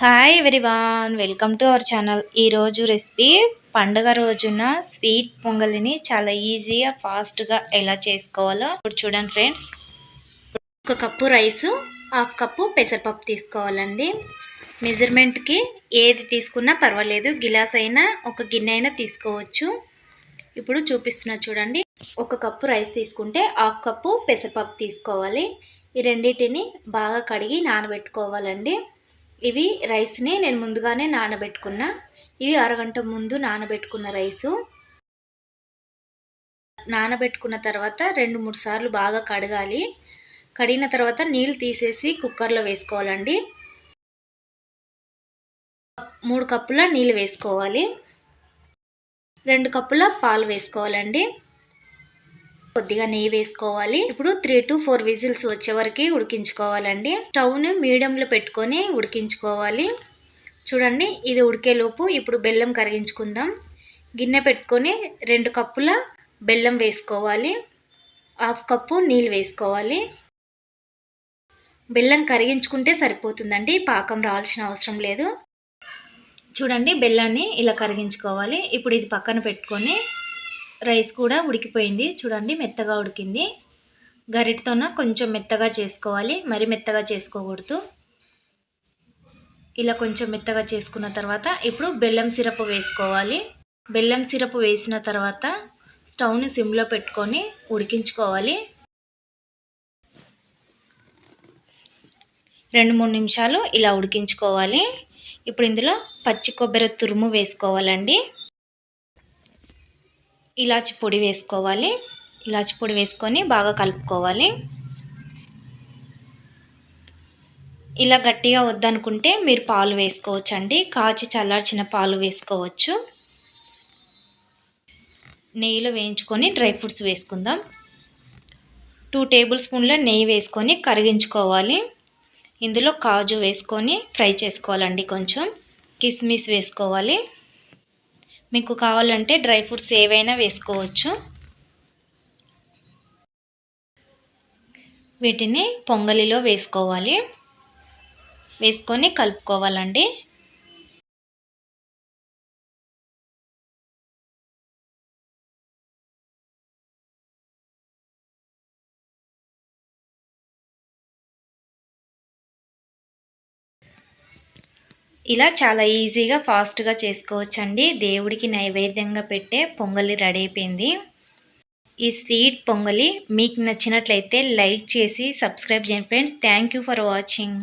Hi everyone welcome to our channel ఈరోజు recipe పండగ రోజున స్వీట్ పొంగలిని చాలా ఈజీగా ఫాస్ట్గా ఎలా చేసుకోవాలో ఇప్పుడు చూడండి ఫ్రెండ్స్ ఒక కప్పు రైస్ హాఫ్ కప్పు పెసరపప్పు తీసుకోవాలండి. మెజర్మెంట్కి ఏది తీసుకున్నా పర్వాలేదు గిలాస్ అయినా ఒక గిన్నె అయినా తీసుకోవచ్చు. ఇప్పుడు చూపిస్తున్నా చూడండి. ఒక కప్పు రైస్ తీసుకుంటే హాఫ్ కప్పు పెసరపప్పు తీసుకోవాలి. ఈ రెండింటిని బాగా కడిగి నానబెట్టుకోవాలండి. ఇవి రైస్ని నేను ముందుగానే నానబెట్టుకున్నా. ఇవి అరగంట ముందు నానబెట్టుకున్న రైసు. నానబెట్టుకున్న తర్వాత రెండు మూడు సార్లు బాగా కడగాలి. కడిగిన తర్వాత నీళ్ళు తీసేసి కుక్కర్లో వేసుకోవాలండి. మూడు కప్పుల నీళ్ళు వేసుకోవాలి. రెండు కప్పుల పాలు వేసుకోవాలండి. కొద్దిగా నెయ్యి వేసుకోవాలి. ఇప్పుడు త్రీ టు ఫోర్ విజిల్స్ వచ్చే వరకు ఉడికించుకోవాలండి. స్టవ్ని మీడియంలో పెట్టుకొని ఉడికించుకోవాలి. చూడండి ఇది ఉడికేలోపు ఇప్పుడు బెల్లం కరిగించుకుందాం. గిన్నె పెట్టుకొని రెండు కప్పుల బెల్లం వేసుకోవాలి. హాఫ్ కప్పు నీళ్ళు వేసుకోవాలి. బెల్లం కరిగించుకుంటే సరిపోతుందండి పాకం రావాల్సిన అవసరం లేదు. చూడండి బెల్లాన్ని ఇలా కరిగించుకోవాలి. ఇప్పుడు ఇది పక్కన పెట్టుకొని రైస్ కూడా ఉడికిపోయింది. చూడండి మెత్తగా ఉడికింది. గరిటతోన కొంచెం మెత్తగా చేసుకోవాలి. మరి మెత్తగా చేసుకోకూడదు. ఇలా కొంచెం మెత్తగా చేసుకున్న తర్వాత ఇప్పుడు బెల్లం సిరప్ వేసుకోవాలి. బెల్లం సిరప్ వేసిన తర్వాత స్టవ్ని సిమ్లో పెట్టుకొని ఉడికించుకోవాలి. రెండు మూడు నిమిషాలు ఇలా ఉడికించుకోవాలి. ఇప్పుడు ఇందులో పచ్చి కొబ్బరి తురుము వేసుకోవాలండి. ఇలాచి పొడి వేసుకోవాలి. ఇలాచి పొడి వేసుకొని బాగా కలుపుకోవాలి. ఇలా గట్టిగా వద్దనుకుంటే మీరు పాలు వేసుకోవచ్చు అండి కాచి చల్లార్చిన పాలు వేసుకోవచ్చు. నెయ్యిలో వేయించుకొని డ్రై ఫ్రూట్స్ వేసుకుందాం. టూ టేబుల్ స్పూన్ల నెయ్యి వేసుకొని కరిగించుకోవాలి. ఇందులో కాజు వేసుకొని ఫ్రై చేసుకోవాలండి కొంచెం. కిస్మిస్ వేసుకోవాలి. మీకు కావాలంటే డ్రై ఫ్రూట్స్ ఏవైనా వేసుకోవచ్చు. వీటిని పొంగలిలో వేసుకోవాలి. వేసుకొని కలుపుకోవాలండి. ఇలా చాలా ఈజీగా ఫాస్ట్గా చేసుకోవచ్చండి. దేవుడికి నైవేద్యంగా పెట్టే పొంగలి రెడీ అయిపోయింది. ఈ స్వీట్ పొంగలి మీకు నచ్చినట్లయితే లైక్ చేసి సబ్స్క్రైబ్ చేయండి ఫ్రెండ్స్. Thank for watching.